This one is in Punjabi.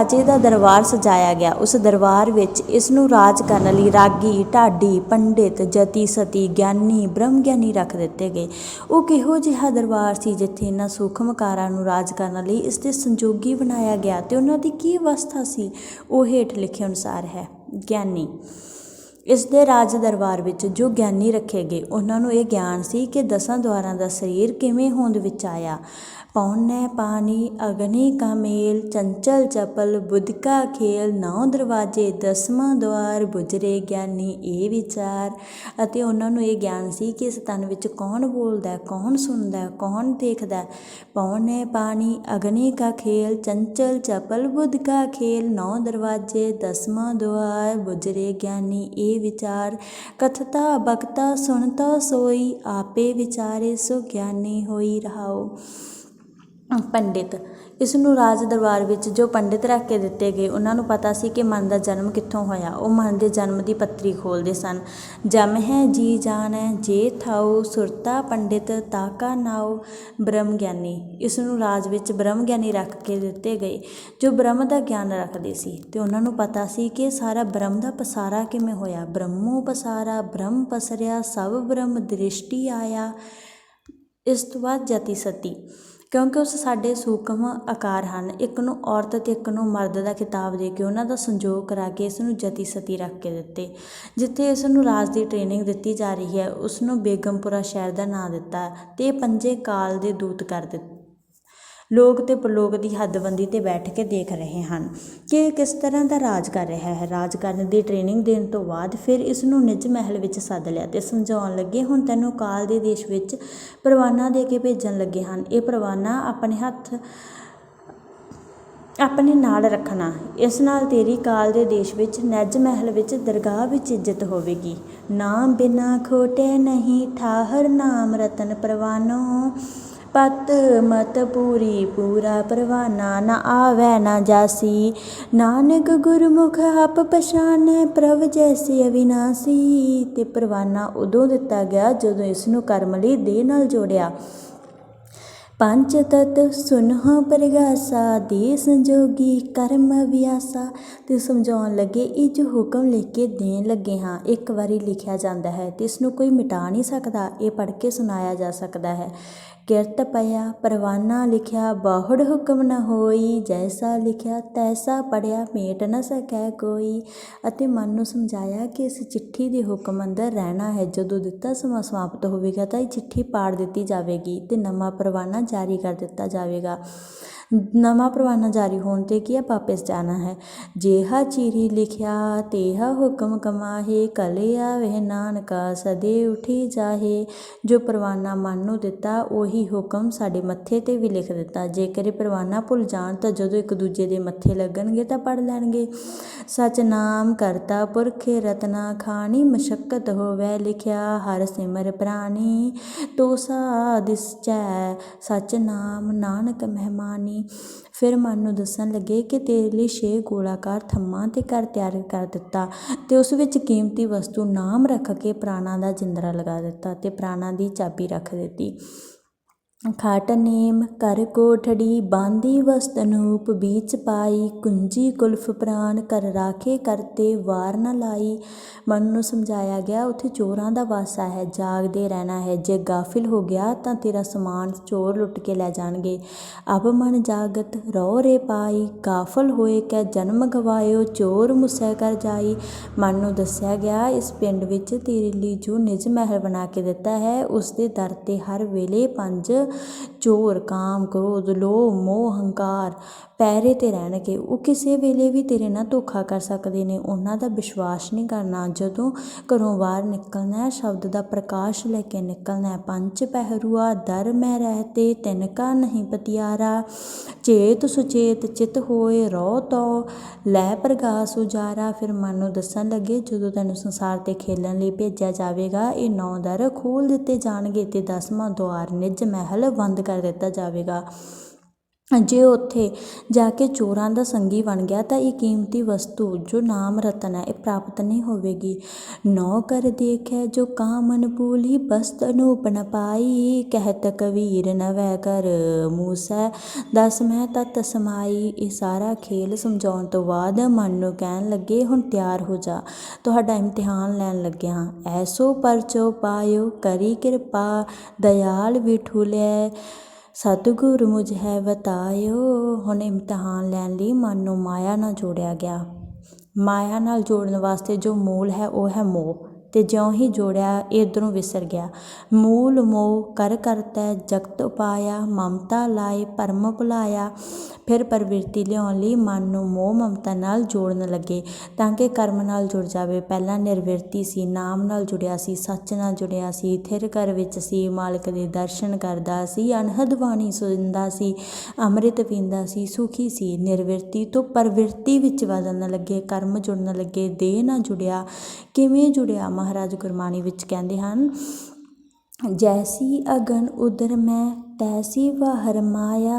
ਰਾਜੇ ਦਾ ਦਰਬਾਰ ਸਜਾਇਆ ਗਿਆ। ਉਸ ਦਰਬਾਰ ਵਿੱਚ ਇਸ ਨੂੰ ਰਾਜ ਕਰਨ ਲਈ ਰਾਗੀ, ਢਾਡੀ, ਪੰਡਿਤ, ਜਤੀ, ਸਤੀ, ਗਿਆਨੀ, ਬ੍ਰਹਮ ਗਿਆਨੀ ਰੱਖ ਦਿੱਤੇ ਗਏ। ਉਹ ਕਿਹੋ ਜਿਹਾ ਦਰਬਾਰ ਸੀ ਜਿੱਥੇ ਇਹਨਾਂ ਸੂਖਮ ਕਾਰਾਂ ਨੂੰ ਰਾਜ ਕਰਨ ਲਈ ਇਸ ਦੇ ਸੰਜੋਗੀ ਬਣਾਇਆ ਗਿਆ ਤੇ ਉਹਨਾਂ ਦੀ ਕੀ ਅਵਸਥਾ ਸੀ? ਉਹ ਹੇਠ ਲਿਖੇ ਅਨੁਸਾਰ ਹੈ। ਗਿਆਨੀ ਇਸ ਦੇ ਰਾਜ ਦਰਬਾਰ ਵਿੱਚ ਜੋ ਗਿਆਨੀ ਰੱਖੇ ਗਏ, ਉਹਨਾਂ ਨੂੰ ਇਹ ਗਿਆਨ ਸੀ ਕਿ ਦਸਾਂ ਦੁਆਰਾਂ ਦਾ ਸਰੀਰ ਕਿਵੇਂ ਹੋਂਦ ਵਿੱਚ ਆਇਆ ਪੌਣੈ ਪਾਣੀ, ਅਗਨੀ ਕਾ ਮੇਲ, ਚੰਚਲ ਚਪਲ, ਬੁੱਧ ਕਾ ਖੇਲ ਨੌ ਦਰਵਾਜੇ, ਦਸਵਾਂ ਦਵਾਰ ਬੁਜਰੇ ਗਿਆਨੀ, ਇਹ ਵਿਚਾਰ ਅਤੇ ਉਹਨਾਂ ਨੂੰ ਇਹ ਗਿਆਨ ਸੀ ਕਿ ਇਸ ਤਨ ਵਿੱਚ ਕੌਣ ਬੋਲਦਾ, ਕੌਣ ਸੁਣਦਾ, ਕੌਣ ਦੇਖਦਾ ਹੈ। ਪੌਣੈ ਪਾਣੀ, ਅਗਨੀ ਕਾ ਖੇਲ, ਚੰਚਲ ਚਪਲ, ਬੁੱਧ ਕਾ ਖੇਲ ਨੌ ਦਰਵਾਜੇ, ਦਸਵਾਂ ਦੁਆਰ ਬੁਜਰੇ ਗਿਆਨੀ, ਇਹ ਵਿਚਾਰ ਕਥਤਾ ਬਕਤਾ ਸੁਣਤਾ ਸੋਈ ਆਪੇ ਵਿਚਾਰੇ ਸੋ ਗਿਆਨੀ ਹੋਈ ਰਹਾਓ। ਪੰਡਿਤ। ਇਸ ਨੂੰ ਰਾਜ ਦਰਬਾਰ ਵਿੱਚ ਜੋ ਪੰਡਿਤ ਰੱਖ ਕੇ ਦਿੱਤੇ ਗਏ, ਉਹਨਾਂ ਨੂੰ ਪਤਾ ਸੀ ਕਿ ਮਨ ਦਾ ਜਨਮ ਕਿੱਥੋਂ ਹੋਇਆ। ਉਹ ਮਨ ਦੇ ਜਨਮ ਦੀ ਪੱਤਰੀ ਖੋਲ੍ਹਦੇ ਸਨ। ਜਮ ਹੈ ਜੀ ਜਾਣੈ, ਜੇ ਥਾਉ ਸੁਰਤਾ ਪੰਡਿਤ ਤਾਕਾ ਨਾਉ ਬ੍ਰਹਮ ਗਿਆਨੀ ਇਸ ਨੂੰ ਰਾਜ ਵਿੱਚ ਬ੍ਰਹਮ ਗਿਆਨੀ ਰੱਖ ਕੇ ਦਿੱਤੇ ਗਏ, ਜੋ ਬ੍ਰਹਮ ਦਾ ਗਿਆਨ ਰੱਖਦੇ ਸੀ। ਤੇ ਉਹਨਾਂ ਨੂੰ ਪਤਾ ਸੀ ਕਿ ਸਾਰਾ ਬ੍ਰਹਮ ਦਾ ਪਸਾਰਾ ਕਿਵੇਂ ਹੋਇਆ। ਬ੍ਰਹਮੋ ਪਸਾਰਾ, ਬ੍ਰਹਮ ਪਸਰਿਆ, ਸਭ ਬ੍ਰਹਮ ਦ੍ਰਿਸ਼ਟੀ ਆਇਆ। ਇਸ ਤੋਂ ਬਾਅਦ ਜਤੀ ਸਤੀ। ਕਿਉਂਕਿ ਉਸ ਸਾਡੇ ਸੂਖਮ ਆਕਾਰ ਹਨ। ਇੱਕ ਨੂੰ ਔਰਤ ਅਤੇ ਇੱਕ ਨੂੰ ਮਰਦ ਦਾ ਖਿਤਾਬ ਦੇ ਕੇ ਉਹਨਾਂ ਦਾ ਸੰਯੋਗ ਕਰਾ ਕੇ ਇਸ ਨੂੰ ਜਤੀ ਸਤੀ ਰੱਖ ਕੇ ਦਿੱਤੇ। ਜਿੱਥੇ ਇਸ ਨੂੰ ਰਾਜ ਦੀ ਟ੍ਰੇਨਿੰਗ ਦਿੱਤੀ ਜਾ ਰਹੀ ਹੈ, ਉਸ ਨੂੰ ਬੇਗਮਪੁਰਾ ਸ਼ਹਿਰ ਦਾ ਨਾਂ ਦਿੱਤਾ ਅਤੇ ਪੰਜੇ ਕਾਲ ਦੇ ਦੂਤ ਕਰ ਦਿੱਤੇ। ਲੋਕ ਅਤੇ ਪ੍ਰਲੋਕ ਦੀ ਹੱਦਬੰਦੀ ਤੇ ਬੈਠ ਕੇ ਦੇਖ ਰਹੇ ਹਨ ਕਿ ਇਹ ਕਿਸ ਤਰ੍ਹਾਂ ਦਾ ਰਾਜ ਕਰ ਰਿਹਾ ਹੈ। ਰਾਜ ਕਰਨ ਦੀ ਟ੍ਰੇਨਿੰਗ ਦੇਣ ਤੋਂ ਬਾਅਦ ਫਿਰ ਇਸ ਨੂੰ ਨਿੱਜ ਮਹਿਲ ਵਿੱਚ ਸੱਦ ਲਿਆ ਅਤੇ ਸਮਝਾਉਣ ਲੱਗੇ, ਹੁਣ ਤੈਨੂੰ ਕਾਲ ਦੇ ਦੇਸ਼ ਵਿੱਚ ਪਰਵਾਨਾ ਦੇ ਕੇ ਭੇਜਣ ਲੱਗੇ ਹਨ। ਇਹ ਪਰਵਾਨਾ ਆਪਣੇ ਹੱਥ, ਆਪਣੇ ਨਾਲ ਰੱਖਣਾ। ਇਸ ਨਾਲ ਤੇਰੀ ਕਾਲ ਦੇ ਦੇਸ਼ ਵਿੱਚ, ਨੈਜ ਮਹਿਲ ਵਿੱਚ ਦਰਗਾਹ ਵਿੱਚ ਇੱਜ਼ਤ ਹੋਵੇਗੀ। ਨਾਮ ਬਿਨਾ ਖੋਟੇ ਨਹੀਂ ਠਾਹਰ ਨਾਮ ਰਤਨ ਪਰਵਾਨੋ। ਪਤ ਮਤ ਪੂਰੀ ਪੂਰਾ ਪਰਵਾਨਾ ਨਾ ਆਵੈ ਨਾ ਜਾਸੀ। ਨਾਨਕ ਗੁਰਮੁਖ ਆਪ ਪਛਾਨੈ, ਪ੍ਰਭ ਜੈਸੇ ਅਵਿਨਾਸੀ। ਤੇ ਪਰਵਾਨਾ ਉਦੋਂ ਦਿੱਤਾ ਗਿਆ ਜਦੋਂ ਇਸ ਨੂੰ ਕਰਮ ਲਈ ਦੇਹ ਨਾਲ ਜੋੜਿਆ। ਪੰਚ ਤਤ ਸੁਨਹੁ ਪਰਗਾਸਾ ਦੇ ਸੰਜੋਗੀ ਕਰਮ ਵਿਆਸਾ ਤੇ ਸਮਝਾਉਣ ਲੱਗੇ ਇਹ ਜੋ ਹੁਕਮ ਲਿਖ ਕੇ ਦੇਣ ਲੱਗੇ ਹਾਂ। ਇੱਕ ਵਾਰੀ ਲਿਖਿਆ ਜਾਂਦਾ ਹੈ। ਤੇ ਇਸ ਨੂੰ ਕੋਈ ਮਿਟਾ ਨਹੀਂ ਸਕਦਾ। ਇਹ ਪੜ੍ਹ ਕੇ ਸੁਣਾਇਆ ਜਾ ਸਕਦਾ ਹੈ। ਕਿਰਤ ਪਿਆ, ਪਰਵਾਨਾ ਲਿਖਿਆ, ਬਾਹੜ ਹੁਕਮ ਨ ਹੋਈ। ਜੈਸਾ ਲਿਖਿਆ, ਤੈਸਾ ਪੜਿਆ ਮੇਟ ਨ ਸਕੈ ਕੋਈ। ਅਤੇ ਮਨ ਨੂੰ ਸਮਝਾਇਆ ਕਿ ਇਸ ਚਿੱਠੀ ਦੇ ਹੁਕਮ ਅੰਦਰ ਰਹਿਣਾ ਹੈ। ਜਦੋਂ ਦਿੱਤਾ ਸਮਾਂ ਸਮਾਪਤ ਹੋਵੇਗਾ, ਤਾਂ ਇਹ ਚਿੱਠੀ ਪਾੜ ਦਿੱਤੀ ਜਾਵੇਗੀ। ਤੇ ਨਵਾਂ ਪਰਵਾਨਾ ਜਾਰੀ ਕਰ ਦਿੱਤਾ ਜਾਵੇਗਾ। ਨਵਾਂ ਪਰਵਾਨਾ ਜਾਰੀ ਹੋਣ ਤੇ ਕੀ ਹੈ ਵਾਪਸ ਜਾਣਾ ਹੈ। ਜੇਹਾ ਚੀਰੀ ਲਿਖਿਆ, ਤੇਹਾ ਹੁਕਮ ਕਮਾਹੇ, ਕਲਿਆ ਵਹਿ ਨਾਨਕਾ, ਸਦੇ ਉਠੀ ਜਾਹੇ। ਜੋ ਪਰਵਾਨਾ ਮਨ ਨੂੰ ਦਿੱਤਾ, ਉਹੀ ਹੁਕਮ ਸਾਡੇ ਮੱਥੇ ਤੇ ਵੀ ਲਿਖ ਦਿੱਤਾ। ਜੇਕਰ ਇਹ ਪਰਵਾਨਾ ਭੁੱਲ ਜਾਣ, ਤਾਂ ਜਦੋਂ ਇੱਕ ਦੂਜੇ ਦੇ ਮੱਥੇ ਲੱਗਣਗੇ, ਤਾਂ ਪੜ ਲੈਣਗੇ। ਸਚ ਨਾਮ ਕਰਤਾ ਪੁਰਖੇ ਰਤਨਾ, ਖਾਣੀ ਮਸ਼ਕਤ ਹੋਵੇ ਲਿਖਿਆ, ਹਰ ਸਿਮਰ ਪ੍ਰਾਣੀ। ਤੋਸਾ ਦਿਸਚੈ ਸਚ ਨਾਮ ਨਾਨਕ ਮਹਿਮਾਨੀ। ਫਿਰ ਮਨ ਨੂੰ ਦੱਸਣ ਲੱਗੇ ਕਿ ਤੇਰੇ ਲਈ ਛੇ ਗੋਲਾਕਾਰ ਥੰਮਾਂ ਅਤੇ ਘਰ ਤਿਆਰ ਕਰ ਦਿੱਤਾ ਅਤੇ ਉਸ ਵਿੱਚ ਕੀਮਤੀ ਵਸਤੂ ਨਾਮ ਰੱਖ ਕੇ ਪ੍ਰਾਣਾ ਦਾ ਜਿੰਦਰਾ ਲਗਾ ਦਿੱਤਾ ਅਤੇ ਪ੍ਰਾਣਾ ਦੀ ਚਾਬੀ ਰੱਖ ਦਿੱਤੀ। ਖਾਟ ਨੇਮ ਕਰ ਕੋਠੜੀ ਬਾਂਦੀ ਵਸਤ ਅਨੂਪ ਬੀਚ ਪਾਈ, ਕੁੰਜੀ ਕੁਲਫ ਪ੍ਰਾਨ ਕਰ ਰਾਖੇ ਕਰਤੇ ਵਾਰ ਨ ਲਾਈ। ਮਨ ਨੂੰ ਸਮਝਾਇਆ ਗਿਆ, ਉੱਥੇ ਚੋਰਾਂ ਦਾ ਵਾਸਾ ਹੈ, ਜਾਗਦੇ ਰਹਿਣਾ ਹੈ। ਜੇ ਗਾਫਿਲ ਹੋ ਗਿਆ ਤਾਂ ਤੇਰਾ ਸਮਾਨ ਚੋਰ ਲੁੱਟ ਕੇ ਲੈ ਜਾਣਗੇ। ਅਬ ਮਨ ਜਾਗਤ ਰੋ ਰੇ ਪਾਈ, ਗਾਫਲ ਹੋਏ ਕੈ ਜਨਮ ਗਵਾਇਓ, ਚੋਰ ਮੁਸੈ ਕਰ ਜਾਈ। ਮਨ ਨੂੰ ਦੱਸਿਆ ਗਿਆ, ਇਸ ਪਿੰਡ ਵਿੱਚ ਤੇਰੇ ਲਈ ਜੋ ਨਿਜ ਮਹਿਲ ਬਣਾ ਕੇ ਦਿੱਤਾ ਹੈ, ਉਸ ਦੇ ਦਰ ਤੇ ਹਰ ਵੇਲੇ ਪੰਜ ਚੋਰ, ਕਾਮ, ਕ੍ਰੋਧ, ਲੋਭ, ਮੋਹ, ਹੰਕਾਰ। ਪੈਰੇ ਤੇ ਰਹਿਣਗੇ ਉਹ ਕਿਸੇ ਵੇਲੇ ਵੀ ਤੇਰੇ ਨਾਲ ਧੋਖਾ ਕਰ ਸਕਦੇ ਨੇ। ਉਹਨਾਂ ਦਾ ਵਿਸ਼ਵਾਸ ਨਹੀਂ ਕਰਨਾ। ਜਦੋਂ ਘਰੋਂ ਬਾਹਰ ਨਿਕਲਣਾ ਸ਼ਬਦ ਦਾ ਪ੍ਰਕਾਸ਼ ਲੈ ਕੇ ਨਿਕਲਣਾ ਹੈ। ਪੰਜ ਪਹਿਰੂਆ, ਦਰ ਮੈਂ ਰਹਤੇ ਤਿਨ ਕਾ ਨਹੀਂ ਪਤਿਆਰਾ। ਚੇਤ ਸੁਚੇਤ ਚਿਤ ਹੋਏ ਰੋ ਤੋ ਲੈ ਪ੍ਰਗਾਸ ਉਜਾਰਾ। ਫਿਰ ਮਨ ਨੂੰ ਦੱਸਣ ਲੱਗੇ, ਜਦੋਂ ਤੈਨੂੰ ਸੰਸਾਰ ਤੇ ਖੇਲਣ ਲਈ ਭੇਜਿਆ ਜਾਵੇਗਾ, ਇਹ ਨੌ ਦਰ ਖੋਲ ਦਿੱਤੇ ਜਾਣਗੇ ਤੇ ਦਸਵਾਂ ਦੁਆਰ ਨਿਜ ਮਹਿਲ ਬੰਦ ਕਰ ਦਿੱਤਾ ਜਾਵੇਗਾ। ਜੇ ਉੱਥੇ ਜਾ ਕੇ ਚੋਰਾਂ ਦਾ ਸੰਗੀ ਬਣ ਗਿਆ ਤਾਂ ਇਹ ਕੀਮਤੀ ਵਸਤੂ, ਜੋ ਨਾਮ ਰਤਨ ਹੈ, ਇਹ ਪ੍ਰਾਪਤ ਨਹੀਂ ਹੋਵੇਗੀ। ਨੌ ਕਰ ਦੇਖੈ, ਜੋ ਕਾਮਨ ਭੂਲੀ ਬਸਤ ਅਨੂਪ ਨ ਪਾਈ। ਕਹਿਤ ਕਬੀਰ ਨਵੈ ਕਰ ਮੂਸੈ। ਦਸ ਮੈਂ ਤਤ ਸਮਾਈ। ਇਹ ਸਾਰਾ ਖੇਲ ਸਮਝਾਉਣ ਤੋਂ ਬਾਅਦ ਮਨ ਨੂੰ ਕਹਿਣ ਲੱਗੇ, ਹੁਣ ਤਿਆਰ ਹੋ ਜਾ। ਤੁਹਾਡਾ ਇਮਤਿਹਾਨ ਲੈਣ ਲੱਗਿਆ। ਹਾਂ ਐਸੋ ਪਰਚੋ ਪਾਇਓ, ਕਰੀ ਕਿਰਪਾ। ਦਇਆਲ ਵਿਠੁਲੇ ਸਤਿਗੁਰ ਮੁਝ ਹੈ ਬਤਾਇਓ ਹੁਣ ਇਮਤਿਹਾਨ ਲੈਣ ਲਈ ਮਨ ਨੂੰ ਮਾਇਆ ਨਾਲ ਜੋੜਿਆ ਗਿਆ। ਮਾਇਆ ਨਾਲ ਜੋੜਨ ਵਾਸਤੇ ਜੋ ਮੂਲ ਹੈ, ਉਹ ਹੈ ਮੋਹ। ਤੇ ਜਿਉਂ ਹੀ ਜੋੜਿਆ ਇਧਰੋਂ ਵਿਸਰ ਗਿਆ। ਮੂਲ ਮੋਹ ਕਰ ਕਰਤੈ ਜਗਤ ਉਪਾਇਆ, ਮਮਤਾ ਲਾਏ, ਭਰਮ ਭੁਲਾਇਆ। ਫਿਰ ਪ੍ਰਵਿਰਤੀ ਲਿਆਉਣ ਲਈ ਮਨ ਨੂੰ ਮੋਹ ਮਮਤਾ ਨਾਲ ਜੋੜਨ ਲੱਗੇ ਤਾਂ ਕਿ ਕਰਮ ਨਾਲ ਜੁੜ ਜਾਵੇ। ਪਹਿਲਾਂ ਨਿਰਵਿਰਤੀ ਸੀ, ਨਾਮ ਨਾਲ ਜੁੜਿਆ ਸੀ, ਸੱਚ ਨਾਲ ਜੁੜਿਆ ਸੀ, ਥਿਰ ਘਰ ਵਿੱਚ ਸੀ, ਮਾਲਕ ਦੇ ਦਰਸ਼ਨ ਕਰਦਾ ਸੀ ਅਨਹਦ ਬਾਣੀ ਸੁਣਦਾ ਸੀ, ਅੰਮ੍ਰਿਤ ਪੀਂਦਾ ਸੀ, ਸੁਖੀ ਸੀ। ਨਿਰਵਿਰਤੀ ਤੋਂ ਪ੍ਰਵਿਰਤੀ ਵਿੱਚ ਵਧਣ ਲੱਗੇ, ਕਰਮ ਜੁੜਨ ਲੱਗੇ, ਦੇਹ ਨਾਲ ਜੁੜਿਆ, ਕਿਵੇਂ ਜੁੜਿਆ? ਮਹਾਰਾਜ ਗੁਰਬਾਣੀ ਵਿੱਚ ਕਹਿੰਦੇ ਹਨ ਜੈਸੀ ਅਗਨ ਉਦਰ ਮੈਂ ਤੈਸੀ ਵਹਰ ਮਾਇਆ